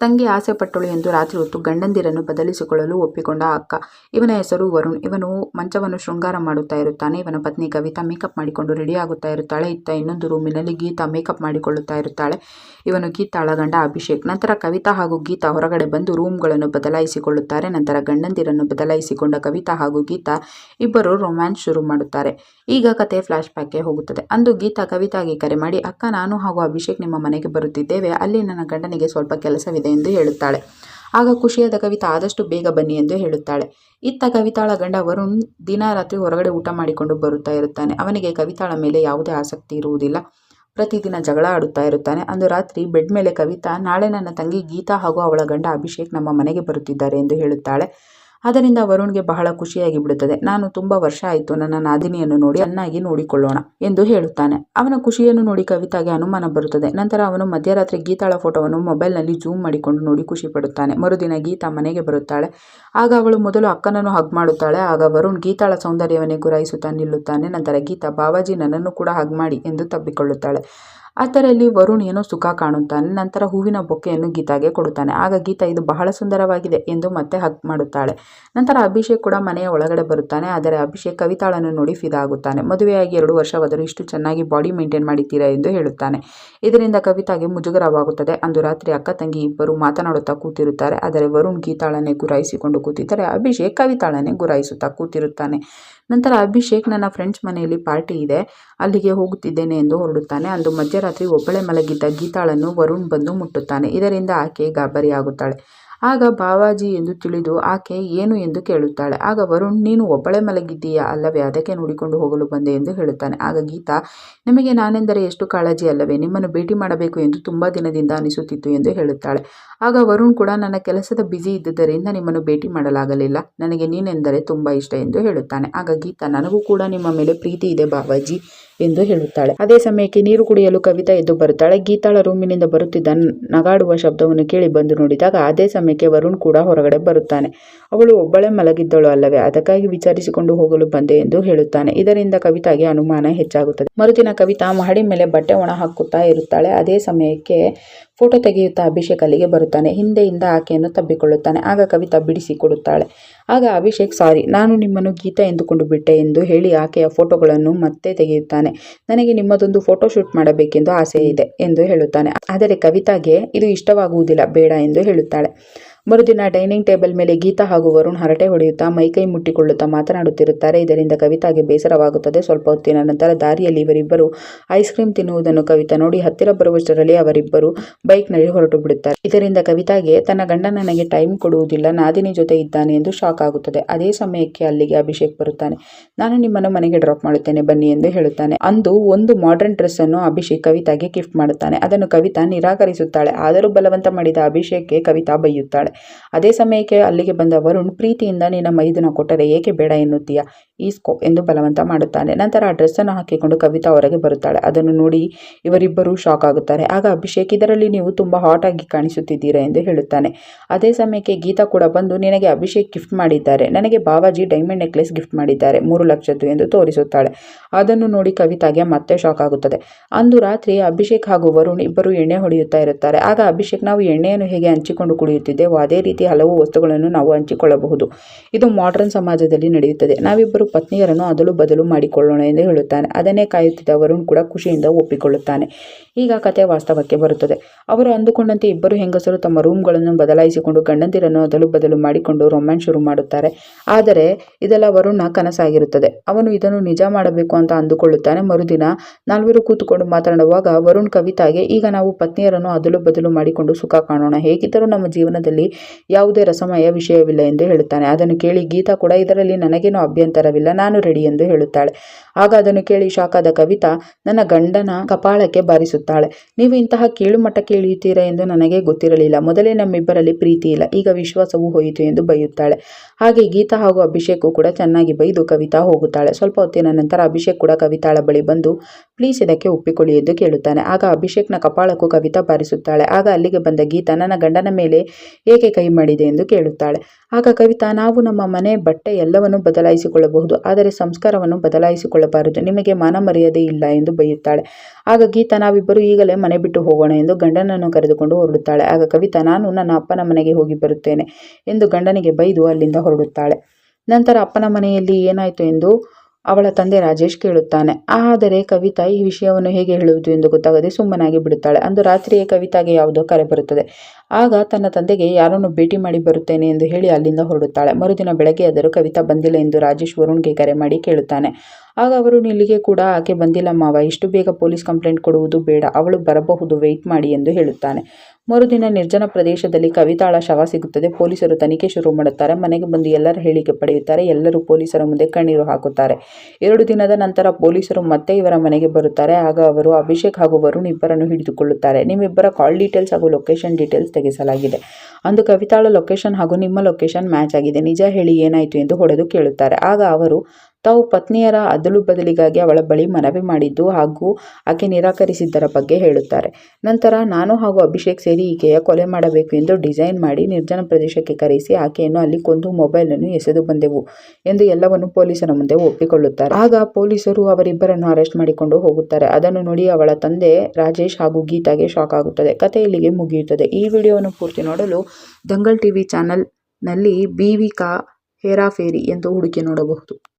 ತಂಗಿ ಆಸೆ ಪಟ್ಟಳು ಎಂದು ರಾತ್ರಿ ಹೊತ್ತು ಗಂಡಂದಿರನ್ನು ಬದಲಿಸಿಕೊಳ್ಳಲು ಒಪ್ಪಿಕೊಂಡ ಅಕ್ಕ. ಇವನ ಹೆಸರು ವರುಣ್. ಇವನು ಮಂಚವನ್ನು ಶೃಂಗಾರ ಮಾಡುತ್ತಾ ಇರುತ್ತಾನೆ. ಇವನ ಪತ್ನಿ ಕವಿತಾ ಮೇಕಪ್ ಮಾಡಿಕೊಂಡು ರೆಡಿ ಆಗುತ್ತಾ ಇರುತ್ತಾಳೆ. ಇತ್ತ ಇನ್ನೊಂದು ರೂಮಿನಲ್ಲಿ ಗೀತಾ ಮೇಕಪ್ ಮಾಡಿಕೊಳ್ಳುತ್ತಾ ಇರುತ್ತಾಳೆ. ಇವನು ಗೀತಾಳ ಗಂಡ ಅಭಿಷೇಕ್. ನಂತರ ಕವಿತಾ ಹಾಗೂ ಗೀತಾ ಹೊರಗಡೆ ಬಂದು ರೂಮ್ಗಳನ್ನು ಬದಲಾಯಿಸಿಕೊಳ್ಳುತ್ತಾರೆ. ನಂತರ ಗಂಡಂದಿರನ್ನು ಬದಲಾಯಿಸಿಕೊಂಡ ಕವಿತಾ ಹಾಗೂ ಗೀತಾ ಇಬ್ಬರು ರೊಮ್ಯಾನ್ಸ್ ಶುರು ಮಾಡುತ್ತಾರೆ. ಈಗ ಕಥೆ ಫ್ಲಾಶ್ ಬ್ಯಾಕ್ಗೆ ಹೋಗುತ್ತದೆ. ಅಂದು ಗೀತಾ ಕವಿತಾಗೆ ಕರೆ ಮಾಡಿ, ಅಕ್ಕ, ನಾನು ಹಾಗೂ ಅಭಿಷೇಕ್ ನಿಮ್ಮ ಮನೆಗೆ ಬರುತ್ತಿದ್ದೇವೆ. ಅಲ್ಲಿ ನನ್ನ ಗಂಡನಿಗೆ ಸ್ವಲ್ಪ ಕೆಲಸವಿದೆ ಎಂದು ಹೇಳುತ್ತಾಳೆ. ಆಗ ಖುಷಿಯಾದ ಕವಿತಾ ಆದಷ್ಟು ಬೇಗ ಬನ್ನಿ ಎಂದು ಹೇಳುತ್ತಾಳೆ. ಇತ್ತ ಕವಿತಾಳ ಗಂಡ ವರುಣ್ ದಿನ ರಾತ್ರಿ ಹೊರಗಡೆ ಊಟ ಮಾಡಿಕೊಂಡು ಬರುತ್ತಾ ಇರುತ್ತಾನೆ. ಅವನಿಗೆ ಕವಿತಾಳ ಮೇಲೆ ಯಾವುದೇ ಆಸಕ್ತಿ ಇರುವುದಿಲ್ಲ. ಪ್ರತಿದಿನ ಜಗಳ ಆಡುತ್ತಾ ಇರುತ್ತಾನೆ. ಅಂದು ರಾತ್ರಿ ಬೆಡ್ ಮೇಲೆ ಕವಿತಾ, ನಾಳೆ ನನ್ನ ತಂಗಿ ಗೀತಾ ಹಾಗೂ ಅವಳ ಗಂಡ ಅಭಿಷೇಕ್ ನಮ್ಮ ಮನೆಗೆ ಬರುತ್ತಿದ್ದಾರೆ ಎಂದು ಹೇಳುತ್ತಾಳೆ. ಅದರಿಂದ ವರುಣ್ಗೆ ಬಹಳ ಖುಷಿಯಾಗಿ ಬಿಡುತ್ತದೆ. ನಾನು ತುಂಬಾ ವರ್ಷ ಆಯಿತು ನನ್ನ ನಾದಿನಿಯನ್ನು ನೋಡಿ ಚೆನ್ನಾಗಿ ನೋಡಿಕೊಳ್ಳೋಣ ಎಂದು ಹೇಳುತ್ತಾನೆ. ಅವನ ಖುಷಿಯನ್ನು ನೋಡಿ ಕವಿತಾಗೆ ಅನುಮಾನ ಬರುತ್ತದೆ. ನಂತರ ಅವನು ಮಧ್ಯರಾತ್ರಿ ಗೀತಾಳ ಫೋಟೋವನ್ನು ಮೊಬೈಲ್ನಲ್ಲಿ ಜೂಮ್ ಮಾಡಿಕೊಂಡು ನೋಡಿ ಖುಷಿಪಡುತ್ತಾನೆ. ಮರುದಿನ ಗೀತಾ ಮನೆಗೆ ಬರುತ್ತಾಳೆ. ಆಗ ಅವಳು ಮೊದಲು ಅಕ್ಕನನ್ನು ಹಗ್ ಮಾಡುತ್ತಾಳೆ. ಆಗ ವರುಣ್ ಗೀತಾಳ ಸೌಂದರ್ಯವನ್ನೇ ಗುರಾಯಿಸುತ್ತಾ ನಿಲ್ಲುತ್ತಾನೆ. ನಂತರ ಗೀತಾ ಬಾವಾಜಿ ನನ್ನನ್ನು ಕೂಡ ಹಗ್ ಮಾಡಿ ಎಂದು ತಬ್ಬಿಕೊಳ್ಳುತ್ತಾಳೆ. ಅದರಲ್ಲಿ ವರುಣ್ ಏನೋ ಸುಖ ಕಾಣುತ್ತಾನೆ. ನಂತರ ಹೂವಿನ ಬೊಕ್ಕೆಯನ್ನು ಗೀತಾಗೆ ಕೊಡುತ್ತಾನೆ. ಆಗ ಗೀತಾ, ಇದು ಬಹಳ ಸುಂದರವಾಗಿದೆ ಎಂದು ಮತ್ತೆ ಹಕ್ ಮಾಡುತ್ತಾಳೆ. ನಂತರ ಅಭಿಷೇಕ್ ಕೂಡ ಮನೆಯ ಒಳಗಡೆ ಬರುತ್ತಾನೆ. ಆದರೆ ಅಭಿಷೇಕ್ ಕವಿತಾಳನ್ನು ನೋಡಿ ಫಿದಾಗುತ್ತಾನೆ ಮದುವೆಯಾಗಿ ಎರಡು ವರ್ಷವಾದರೂ ಇಷ್ಟು ಚೆನ್ನಾಗಿ ಬಾಡಿ ಮೇಂಟೈನ್ ಮಾಡಿದ್ದೀರಾ ಎಂದು ಹೇಳುತ್ತಾನೆ. ಇದರಿಂದ ಕವಿತಾಗೆ ಮುಜುಗರವಾಗುತ್ತದೆ. ಅಂದು ರಾತ್ರಿ ಅಕ್ಕ, ತಂಗಿ ಇಬ್ಬರು ಮಾತನಾಡುತ್ತಾ ಕೂತಿರುತ್ತಾರೆ. ಆದರೆ ವರುಣ್ ಗೀತಾಳನ್ನೇ ಗುರಾಯಿಸಿಕೊಂಡು ಕೂತಿದ್ದರೆ ಅಭಿಷೇಕ್ ಕವಿತಾಳನ್ನೇ ಗುರಾಯಿಸುತ್ತಾ ಕೂತಿರುತ್ತಾನೆ. ನಂತರ ಅಭಿಷೇಕ್, ನನ್ನ ಫ್ರೆಂಡ್ಸ್ ಮನೆಯಲ್ಲಿ ಪಾರ್ಟಿ ಇದೆ ಅಲ್ಲಿಗೆ ಹೋಗುತ್ತಿದ್ದೇನೆ ಎಂದು ಹೊರಡುತ್ತಾನೆ. ಅಂದು ಮಧ್ಯರಾತ್ರಿ ಒಬ್ಬಳೆ ಮಲಗಿದ್ದ ಗೀತಾಳನ್ನು ವರುಣ್ ಬಂದು ಮುಟ್ಟುತ್ತಾನೆ. ಇದರಿಂದ ಆಕೆ ಗಾಬರಿಯಾಗುತ್ತಾಳೆ. ಆಗ ಬಾವಾಜಿ ಎಂದು ತಿಳಿದು ಆಕೆ ಏನು ಎಂದು ಕೇಳುತ್ತಾಳೆ. ಆಗ ವರುಣ್, ನೀನು ಒಬ್ಬಳೆ ಮಲಗಿದ್ದೀಯಾ ಅಲ್ಲವೇ, ಅದಕ್ಕೆ ನೋಡಿಕೊಂಡು ಹೋಗಲು ಬಂದೆ ಎಂದು ಹೇಳುತ್ತಾನೆ. ಆಗ ಗೀತಾ, ನಿಮಗೆ ನಾನೆಂದರೆ ಎಷ್ಟು ಕಾಳಜಿ ಅಲ್ಲವೇ ನಿಮ್ಮನ್ನು ಭೇಟಿ ಮಾಡಬೇಕು ಎಂದು ತುಂಬ ದಿನದಿಂದ ಅನಿಸುತ್ತಿತ್ತು ಎಂದು ಹೇಳುತ್ತಾಳೆ. ಆಗ ವರುಣ್ ಕೂಡ, ನನ್ನ ಕೆಲಸದ ಬ್ಯುಸಿ ಇದ್ದುದರಿಂದ ನಿಮ್ಮನ್ನು ಭೇಟಿ ಮಾಡಲಾಗಲಿಲ್ಲ. ನನಗೆ ನೀನೆಂದರೆ ತುಂಬ ಇಷ್ಟ ಎಂದು ಹೇಳುತ್ತಾನೆ. ಆಗ ಗೀತಾ, ನನಗೂ ಕೂಡ ನಿಮ್ಮ ಮೇಲೆ ಪ್ರೀತಿ ಇದೆ ಬಾವಾಜಿ ಎಂದು ಹೇಳುತ್ತಾಳೆ. ಅದೇ ಸಮಯಕ್ಕೆ ನೀರು ಕುಡಿಯಲು ಕವಿತಾ ಎದ್ದು ಬರುತ್ತಾಳೆ. ಗೀತಾಳ ರೂಮಿನಿಂದ ಬರುತ್ತಿದ್ದ ನಗಾಡುವ ಶಬ್ದವನ್ನು ಕೇಳಿ ಬಂದು ನೋಡಿದಾಗ ಅದೇ ಸಮಯಕ್ಕೆ ವರುಣ್ ಕೂಡ ಹೊರಗಡೆ ಬರುತ್ತಾನೆ. ಅವಳು ಒಬ್ಬಳೇ ಮಲಗಿದ್ದಳು ಅಲ್ಲವೇ ಅದಕ್ಕಾಗಿ ವಿಚಾರಿಸಿಕೊಂಡು ಹೋಗಲು ಬಂದೆ ಎಂದು ಹೇಳುತ್ತಾನೆ. ಇದರಿಂದ ಕವಿತಾಗೆ ಅನುಮಾನ ಹೆಚ್ಚಾಗುತ್ತದೆ. ಮರುದಿನ ಕವಿತಾ ಮಹಡಿ ಮೇಲೆ ಬಟ್ಟೆ ಒಣ ಹಾಕುತ್ತಾ ಇರುತ್ತಾಳೆ. ಅದೇ ಸಮಯಕ್ಕೆ ಫೋಟೋ ತೆಗೆಯುತ್ತಾ ಅಭಿಷೇಕ್ ಅಲ್ಲಿಗೆ ಬರುತ್ತಾನೆ. ಹಿಂದೆಯಿಂದ ಆಕೆಯನ್ನು ತಬ್ಬಿಕೊಳ್ಳುತ್ತಾನೆ. ಆಗ ಕವಿತಾ ಬಿಡಿಸಿ ಕೊಡುತ್ತಾಳೆ. ಆಗ ಅಭಿಷೇಕ್, ಸಾರಿ, ನಾನು ನಿಮ್ಮನ್ನು ಗೀತಾ ಎಂದುಕೊಂಡು ಬಿಟ್ಟೆ ಎಂದು ಹೇಳಿ ಆಕೆಯ ಫೋಟೋಗಳನ್ನು ಮತ್ತೆ ತೆಗೆಯುತ್ತಾನೆ. ನನಗೆ ನಿಮ್ಮದೊಂದು ಫೋಟೋ ಶೂಟ್ ಮಾಡಬೇಕೆಂದು ಆಸೆ ಇದೆ ಎಂದು ಹೇಳುತ್ತಾನೆ. ಆದರೆ ಕವಿತಾಗೆ ಇದು ಇಷ್ಟವಾಗುವುದಿಲ್ಲ, ಬೇಡ ಎಂದು ಹೇಳುತ್ತಾಳೆ. ಮರುದಿನ ಡೈನಿಂಗ್ ಟೇಬಲ್ ಮೇಲೆ ಗೀತಾ ಹಾಗೂ ವರುಣ್ ಹರಟೆ ಹೊಡೆಯುತ್ತಾ ಮೈಕೈ ಮುಟ್ಟಿಕೊಳ್ಳುತ್ತಾ ಮಾತನಾಡುತ್ತಿರುತ್ತಾರೆ. ಇದರಿಂದ ಕವಿತಾಗೆ ಬೇಸರವಾಗುತ್ತದೆ. ಸ್ವಲ್ಪ ಹೊತ್ತಿನ ನಂತರ ದಾರಿಯಲ್ಲಿ ಇವರಿಬ್ಬರು ಐಸ್ ಕ್ರೀಮ್ ತಿನ್ನುವುದನ್ನು ಕವಿತಾ ನೋಡಿ ಹತ್ತಿರ ಬರುವಷ್ಟರಲ್ಲಿ ಅವರಿಬ್ಬರು ಬೈಕ್ನಲ್ಲಿ ಹೊರಟು ಬಿಡುತ್ತಾರೆ. ಇದರಿಂದ ಕವಿತಾಗೆ ತನ್ನ ಗಂಡ ನನಗೆ ಟೈಮ್ ಕೊಡುವುದಿಲ್ಲ, ನಾದಿನಿ ಜೊತೆ ಇದ್ದಾನೆ ಎಂದು ಶಾಕ್ ಆಗುತ್ತದೆ. ಅದೇ ಸಮಯಕ್ಕೆ ಅಲ್ಲಿಗೆ ಅಭಿಷೇಕ್ ಬರುತ್ತಾನೆ. ನಾನು ನಿಮ್ಮನ್ನು ಮನೆಗೆ ಡ್ರಾಪ್ ಮಾಡುತ್ತೇನೆ, ಬನ್ನಿ ಎಂದು ಹೇಳುತ್ತಾನೆ. ಅಂದು ಒಂದು ಮಾಡರ್ನ್ ಡ್ರೆಸ್ ಅನ್ನು ಅಭಿಷೇಕ್ ಕವಿತಾಗೆ ಗಿಫ್ಟ್ ಮಾಡುತ್ತಾನೆ. ಅದನ್ನು ಕವಿತಾ ನಿರಾಕರಿಸುತ್ತಾಳೆ. ಆದರೂ ಬಲವಂತ ಮಾಡಿದ ಅಭಿಷೇಕ್ಗೆ ಕವಿತಾ ಬೈಯುತ್ತಾಳೆ. ಅದೇ ಸಮಯಕ್ಕೆ ಅಲ್ಲಿಗೆ ಬಂದ ವರುಣ್, ಪ್ರೀತಿಯಿಂದ ನಿನ್ನ ಮೈದನ ಕೊಟ್ಟರೆ ಏಕೆ ಬೇಡ ಎನ್ನುತ್ತೀಯಾ ಈಸ್ಕೋ ಎಂದು ಬಲವಂತ ಮಾಡುತ್ತಾನೆ. ನಂತರ ಆ ಡ್ರೆಸ್ ಅನ್ನು ಹಾಕಿಕೊಂಡು ಕವಿತಾ ಹೊರಗೆ ಬರುತ್ತಾಳೆ. ಅದನ್ನು ನೋಡಿ ಇವರಿಬ್ಬರೂ ಶಾಕ್ ಆಗುತ್ತಾರೆ. ಆಗ ಅಭಿಷೇಕ್, ಇದರಲ್ಲಿ ನೀವು ತುಂಬಾ ಹಾಟ್ ಆಗಿ ಕಾಣಿಸುತ್ತಿದ್ದೀರಾ ಎಂದು ಹೇಳುತ್ತಾನೆ. ಅದೇ ಸಮಯಕ್ಕೆ ಗೀತಾ ಕೂಡ ಬಂದು, ನಿನಗೆ ಅಭಿಷೇಕ್ ಗಿಫ್ಟ್ ಮಾಡಿದ್ದಾರೆ. ನನಗೆ ಬಾಬಾಜಿ ಡೈಮಂಡ್ ನೆಕ್ಲೆಸ್ ಗಿಫ್ಟ್ ಮಾಡಿದ್ದಾರೆ ಮೂರು ಲಕ್ಷದ್ದು ಎಂದು ತೋರಿಸುತ್ತಾಳೆ. ಅದನ್ನು ನೋಡಿ ಕವಿತಾಗೆ ಮತ್ತೆ ಶಾಕ್ ಆಗುತ್ತದೆ. ಅಂದು ರಾತ್ರಿ ಅಭಿಷೇಕ್ ಹಾಗೂ ವರುಣ್ ಇಬ್ಬರು ಎಣ್ಣೆ ಹೊಡೆಯುತ್ತಾ ಇರುತ್ತಾರೆ. ಆಗ ಅಭಿಷೇಕ್, ನಾವು ಎಣ್ಣೆಯನ್ನು ಹೇಗೆ ಹಂಚಿಕೊಂಡು ಕುಡಿಯುತ್ತಿದ್ದೆವೋ ಅದೇ ರೀತಿ ಹಲವು ವಸ್ತುಗಳನ್ನು ನಾವು ಹಂಚಿಕೊಳ್ಳಬಹುದು. ಇದು ಮಾಡರ್ನ್ ಸಮಾಜದಲ್ಲಿ ನಡೆಯುತ್ತದೆ. ನಾವಿಬ್ಬರು ಪತ್ನಿಯರನ್ನು ಅದಲು ಬದಲು ಮಾಡಿಕೊಳ್ಳೋಣ ಎಂದು ಹೇಳುತ್ತಾನೆ. ಅದನ್ನೇ ಕಾಯುತ್ತಿದ್ದ ವರುಣ್ ಕೂಡ ಖುಷಿಯಿಂದ ಒಪ್ಪಿಕೊಳ್ಳುತ್ತಾನೆ. ಈಗ ಕಥೆ ವಾಸ್ತವಕ್ಕೆ ಬರುತ್ತದೆ. ಅವರು ಅಂದುಕೊಂಡಂತೆ ಇಬ್ಬರು ಹೆಂಗಸರು ತಮ್ಮ ರೂಮ್ಗಳನ್ನು ಬದಲಾಯಿಸಿಕೊಂಡು ಗಂಡಂದಿರನ್ನು ಅದಲು ಬದಲು ಮಾಡಿಕೊಂಡು ರೊಮ್ಯಾನ್ಸ್ ಶುರು ಮಾಡುತ್ತಾರೆ. ಆದರೆ ಇದೆಲ್ಲ ವರುಣ್ನ ಕನಸಾಗಿರುತ್ತದೆ. ಅವನು ಇದನ್ನು ನಿಜ ಮಾಡಬೇಕು ಅಂತ ಅಂದುಕೊಳ್ಳುತ್ತಾನೆ. ಮರುದಿನ ನಾಲ್ವರು ಕೂತುಕೊಂಡು ಮಾತನಾಡುವಾಗ ವರುಣ್ ಕವಿತಾಗೆ, ಈಗ ನಾವು ಪತ್ನಿಯರನ್ನು ಅದಲು ಬದಲು ಮಾಡಿಕೊಂಡು ಸುಖ ಕಾಣೋಣ. ಹೇಗಿದ್ದರೂ ನಮ್ಮ ಜೀವನದಲ್ಲಿ ಯಾವುದೇ ರಸಮಯ ವಿಷಯವಿಲ್ಲ ಎಂದು ಹೇಳುತ್ತಾನೆ. ಅದನ್ನು ಕೇಳಿ ಗೀತಾ ಕೂಡ ಇದರಲ್ಲಿ ನನಗೇನು ಅಭ್ಯಂತರವಿಲ್ಲ, ನಾನು ರೆಡಿ ಎಂದು ಹೇಳುತ್ತಾಳೆ. ಆಗ ಅದನ್ನು ಕೇಳಿ ಶಾಖಾದ ಕವಿತಾ, ನನ್ನ ಗಂಡನ ಕಪಾಳಕ್ಕೆ ಬಾರಿಸುತ್ತಾಳೆ. ನೀವು ಇಂತಹ ಕೀಳು ಮಟ್ಟಕ್ಕೆ ಇಳಿಯುತ್ತೀರಾ ಎಂದು ನನಗೆ ಗೊತ್ತಿರಲಿಲ್ಲ. ಮೊದಲೇ ನಮ್ಮಿಬ್ಬರಲ್ಲಿ ಪ್ರೀತಿ ಇಲ್ಲ. ಈಗ ವಿಶ್ವಾಸವೂ ಹೋಯಿತು ಎಂದು ಬೈಯುತ್ತಾಳೆ. ಹಾಗೆ ಗೀತಾ ಹಾಗೂ ಅಭಿಷೇಕ್ ಕೂಡ ಚೆನ್ನಾಗಿ ಬೈದು ಕವಿತಾ ಹೋಗುತ್ತಾಳೆ. ಸ್ವಲ್ಪ ಹೊತ್ತಿನ ನಂತರ ಅಭಿಷೇಕ್ ಕೂಡ ಕವಿತಾಳ ಬಳಿ ಬಂದು, ಪ್ಲೀಸ್ ಇದಕ್ಕೆ ಒಪ್ಪಿಕೊಳ್ಳಿ ಎಂದು ಕೇಳುತ್ತಾನೆ. ಆಗ ಅಭಿಷೇಕ್ನ ಕಪಾಳಕ್ಕೂ ಕವಿತಾ ಬಾರಿಸುತ್ತಾಳೆ. ಆಗ ಅಲ್ಲಿಗೆ ಬಂದ ಗೀತಾ, ನನ್ನ ಗಂಡನ ಮೇಲೆ ಏಕೆ ಕೈ ಮಾಡಿದೆ ಎಂದು ಕೇಳುತ್ತಾಳೆ. ಆಗ ಕವಿತಾ, ನಾವು ನಮ್ಮ ಮನೆ ಬಟ್ಟೆ ಎಲ್ಲವನ್ನು ಬದಲಾಯಿಸಿಕೊಳ್ಳಬಹುದು, ಆದರೆ ಸಂಸ್ಕಾರವನ್ನು ಬದಲಾಯಿಸಿಕೊಳ್ಳಬಾರದು, ನಿಮಗೆ ಮಾನ ಮರ್ಯಾದೆ ಇಲ್ಲ ಎಂದು ಬೈಯುತ್ತಾಳೆ. ಆಗ ಗೀತಾ, ನಾವಿಬ್ಬರು ಈಗಲೇ ಮನೆ ಬಿಟ್ಟು ಹೋಗೋಣ ಎಂದು ಗಂಡನನ್ನು ಕರೆದುಕೊಂಡು ಹೊರಡುತ್ತಾಳೆ. ಆಗ ಕವಿತಾ, ನಾನು ನನ್ನ ಅಪ್ಪನ ಮನೆಗೆ ಹೋಗಿ ಬರುತ್ತೇನೆ ಎಂದು ಗಂಡನಿಗೆ ಬೈದು ಅಲ್ಲಿಂದ ಹೊರಡುತ್ತಾಳೆ. ನಂತರ ಅಪ್ಪನ ಮನೆಯಲ್ಲಿ ಏನಾಯಿತು ಎಂದು ಅವಳ ತಂದೆ ರಾಜೇಶ್ ಕೇಳುತ್ತಾನೆ. ಆದರೆ ಕವಿತಾ, ಈ ವಿಷಯವನ್ನು ಹೇಗೆ ಹೇಳುವುದು ಎಂದು ಗೊತ್ತಾಗದೆ ಸುಮ್ಮನಾಗಿ ಬಿಡುತ್ತಾಳೆ. ಅಂದು ರಾತ್ರಿಯೇ ಕವಿತಾಗೆ ಯಾವುದೋ ಕರೆ ಬರುತ್ತದೆ. ಆಗ ತನ್ನ ತಂದೆಗೆ, ಯಾರನ್ನು ಭೇಟಿ ಮಾಡಿ ಬರುತ್ತೇನೆ ಎಂದು ಹೇಳಿ ಅಲ್ಲಿಂದ ಹೊರಡುತ್ತಾಳೆ. ಮರುದಿನ ಬೆಳಗ್ಗೆ ಆದರೂ ಕವಿತಾ ಬಂದಿಲ್ಲ ಎಂದು ರಾಜೇಶ್ ವರುಣ್ಗೆ ಕರೆ ಮಾಡಿ ಕೇಳುತ್ತಾನೆ. ಆಗ ಅವರು ಇಲ್ಲಿಗೆ ಕೂಡ ಆಕೆ ಬಂದಿಲ್ಲ ಮಾವ. ಇಷ್ಟು ಬೇಗ ಪೊಲೀಸ್ ಕಂಪ್ಲೇಂಟ್ ಕೊಡುವುದು ಬೇಡ. ಅವಳು ಬರಬಹುದು. ವೆಯ್ಟ್ ಮಾಡಿ ಎಂದು ಹೇಳುತ್ತಾನೆ. ಮರುದಿನ ನಿರ್ಜನ ಪ್ರದೇಶದಲ್ಲಿ ಕವಿತಾಳ ಶವ ಸಿಗುತ್ತದೆ. ಪೊಲೀಸರು ತನಿಖೆ ಶುರು ಮಾಡುತ್ತಾರೆ. ಮನೆಗೆ ಬಂದು ಎಲ್ಲರ ಹೇಳಿಕೆ ಪಡೆಯುತ್ತಾರೆ. ಎಲ್ಲರೂ ಪೊಲೀಸರ ಮುಂದೆ ಕಣ್ಣೀರು ಹಾಕುತ್ತಾರೆ. ಎರಡು ದಿನದ ನಂತರ ಪೊಲೀಸರು ಮತ್ತೆ ಇವರ ಮನೆಗೆ ಬರುತ್ತಾರೆ. ಆಗ ಅವರು ಅಭಿಷೇಕ್ ಹಾಗೂ ವರುಣ್ ಇಬ್ಬರನ್ನು ಹಿಡಿದುಕೊಳ್ಳುತ್ತಾರೆ. ನಿಮ್ಮಿಬ್ಬರ ಕಾಲ್ ಡೀಟೇಲ್ಸ್ ಹಾಗೂ ಲೊಕೇಶನ್ ಡೀಟೇಲ್ಸ್ ತೆಗೆಸಲಾಗಿದೆ. ಅಂದು ಕವಿತಾಳ ಲೊಕೇಶನ್ ಹಾಗೂ ನಿಮ್ಮ ಲೊಕೇಶನ್ ಮ್ಯಾಚ್ ಆಗಿದೆ. ನಿಜ ಹೇಳಿ ಏನಾಯಿತು ಎಂದು ಹೊಡೆದು ಕೇಳುತ್ತಾರೆ. ಆಗ ಅವರು ತಾವು ಪತ್ನಿಯರ ಅದಲು ಬದಲಿಗಾಗಿ ಅವಳ ಬಳಿ ಮನವಿ ಮಾಡಿದ್ದು ಹಾಗೂ ಆಕೆ ನಿರಾಕರಿಸಿದ್ದರ ಬಗ್ಗೆ ಹೇಳುತ್ತಾರೆ. ನಂತರ ನಾನು ಹಾಗೂ ಅಭಿಷೇಕ್ ಸೇರಿ ಈಕೆಯ ಕೊಲೆ ಮಾಡಬೇಕು ಎಂದು ಡಿಸೈನ್ ಮಾಡಿ ನಿರ್ಜನ ಪ್ರದೇಶಕ್ಕೆ ಕರೆಸಿ ಆಕೆಯನ್ನು ಅಲ್ಲಿ ಕೊಂದು ಮೊಬೈಲ್ ಅನ್ನು ಎಸೆದು ಬಂದೆವು ಎಂದು ಎಲ್ಲವನ್ನು ಪೊಲೀಸರ ಮುಂದೆ ಒಪ್ಪಿಕೊಳ್ಳುತ್ತಾರೆ. ಆಗ ಪೊಲೀಸರು ಅವರಿಬ್ಬರನ್ನು ಅರೆಸ್ಟ್ ಮಾಡಿಕೊಂಡು ಹೋಗುತ್ತಾರೆ. ಅದನ್ನು ನೋಡಿ ಅವಳ ತಂದೆ ರಾಜೇಶ್ ಹಾಗೂ ಗೀತಾಗೆ ಶಾಕ್ ಆಗುತ್ತದೆ. ಕತೆ ಇಲ್ಲಿಗೆ ಮುಗಿಯುತ್ತದೆ. ಈ ವಿಡಿಯೋವನ್ನು ಪೂರ್ತಿ ನೋಡಲು ದಂಗಲ್ ಟಿವಿ ಚಾನಲ್ನಲ್ಲಿ ನಲ್ಲಿ ಬಿವಿಕಾ ಹೇರಾಫೇರಿ ಎಂದು ಹುಡುಕಿ ನೋಡಬಹುದು.